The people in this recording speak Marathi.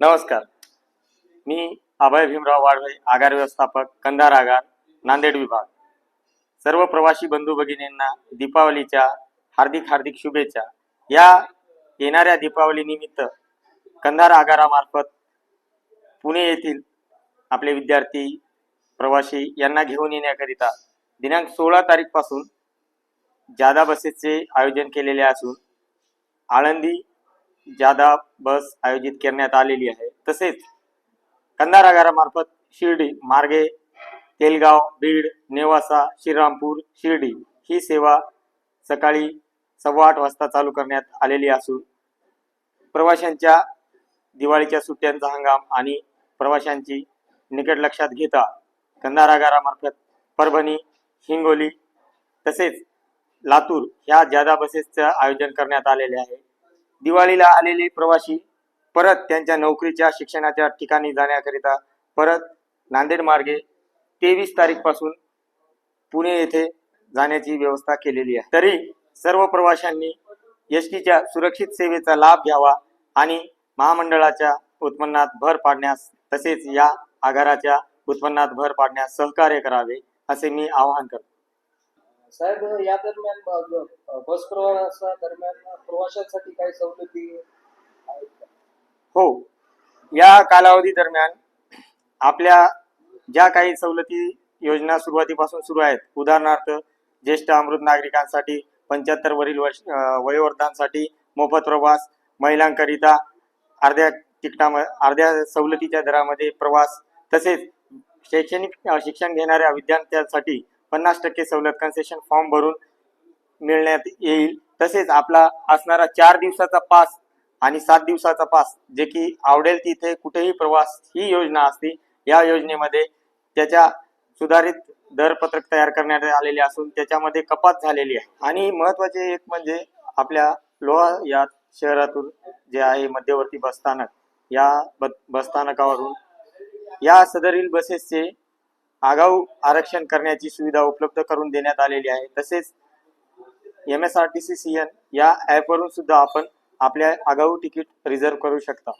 नमस्कार. मी अभय भीमराव वाडवे आगार व्यवस्थापक कंधार आगार नांदेड विभाग. सर्व प्रवासी बंधू भगिनींना दीपावलीच्या हार्दिक हार्दिक शुभेच्छा. या येणाऱ्या दीपावलीनिमित्त कंधार आगारामार्फत पुणे येथील आपले विद्यार्थी प्रवासी यांना घेऊन येण्याकरिता दिनांक सोळा तारीखपासून जादा बसेसचे आयोजन केलेले असून आळंदी जादा बस आयोजित करण्यात आलेली आहे. तसेच कंधारागारामार्फत शिर्डी मार्गे तेलगाव बीड नेवासा श्रीरामपूर शिर्डी ही सेवा सकाळी सव्वा आठ वाजता चालू करण्यात आलेली असून प्रवाशांच्या दिवाळीच्या सुट्ट्यांचा हंगाम आणि प्रवाशांची निकट लक्षात घेता कंधारागारामार्फत परभणी हिंगोली तसेच लातूर ह्या जादा बसेसचं आयोजन करण्यात आलेले आहे. दिवाळीला आलेले प्रवासी परत त्यांच्या नोकरीच्या शिक्षणाच्या ठिकाणी जाण्याकरिता परत नांदेड मार्गे तेवीस तारीखपासून पुणे येथे जाण्याची व्यवस्था केलेली आहे. तरी सर्व प्रवाशांनी एस टीच्या सुरक्षित सेवेचा लाभ घ्यावा आणि महामंडळाच्या उत्पन्नात भर पाडण्यास तसेच या आगाराच्या उत्पन्नात भर पाडण्यास सहकार्य करावे असे मी आवाहन करतो. साहेब या दरम्यान ब- बस प्रवासा दरम्यान प्रवाशांसाठी काही सवलती आहेत का? हो या कालावधी दरम्यान आपल्या ज्या काही सवलती योजना सुरुवातीपासून सुरू आहेत उदाहरणार्थ ज्येष्ठ अमृत नागरिकांसाठी पंच्याहत्तर वरील वर्ष अं, वयोवर्धांसाठी मोफत प्रवास महिलांकरिता अर्ध्या तिकटा अर्ध्या सवलतीच्या दरामध्ये प्रवास तसेच शैक्षणिक अं, शिक्षण घेणाऱ्या विद्यार्थ्यांसाठी पन्नास टक्के सवलत कन्सेशन फॉर्म भरून मिळण्यात येईल. तसेच आपला असणारा चार दिवसाचा पास आणि सात दिवसाचा पास जे की आवडेल तिथे कुठेही प्रवास ही योजना असते या योजनेमध्ये त्याच्या सुधारित दरपत्रक तयार करण्यात आलेले असून त्याच्यामध्ये कपात झालेली आहे. आणि महत्त्वाचे एक म्हणजे आपल्या लोहा या शहरातून जे आहे मध्यवर्ती बसस्थानक या बसस्थानकावरून या सदरील बसेसचे आगाऊ आरक्षण करण्याची सुविधा उपलब्ध करून देण्यात आलेली आहे. तसेच M S R T C C N या ॲपवरून सुद्धा आपण आपल्या आगाऊ तिकीट रिझर्व करू शकता.